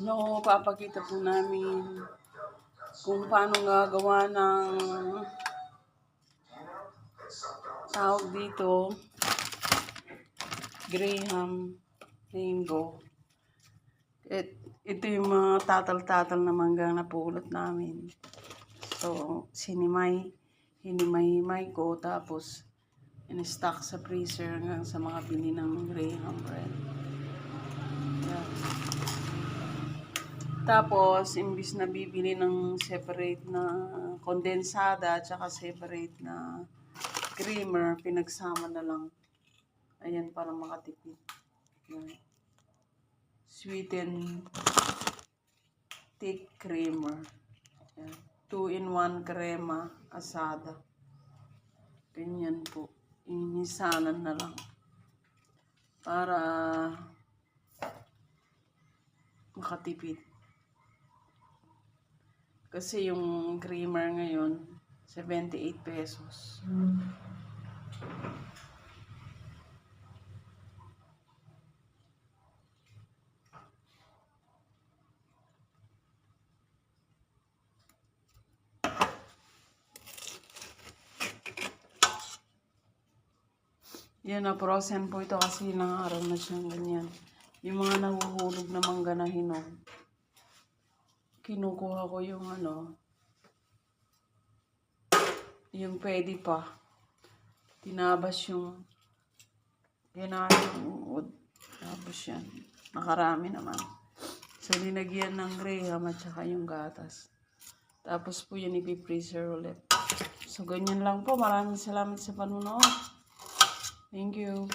No, papakita po namin kung paano gagawa ng tawag dito Graham Rainbow. Et, ito yung mga tatal-tatal na mangga na pulot namin. So, sinimay, hinimay-himay ko, tapos in-stock sa freezer hanggang sa mga bili ng Graham bread. Tapos, imbis na bibili ng separate na kondensada at saka separate na creamer, pinagsama na lang. Ayan, para makatipid. Yan. Sweetened thick creamer. Yan. Two-in-one crema asada. Ganyan po. Inisanan na lang. Para makatipid. Kasi yung creamer ngayon, 78 pesos. Yan na, frozen po ito kasi ilang araw na siyang ganyan. Yung mga nahuhulog na mangga na hinog. Kinukuha ko yung ano, yung pwede pa. Tinabas yung, pinalo yung wood. Tapos yan, nakarami naman. So, linagyan ng graham at saka yung gatas. Tapos po yan ipipreser ulit. So, ganyan lang po. Maraming salamat sa panunood. Thank you.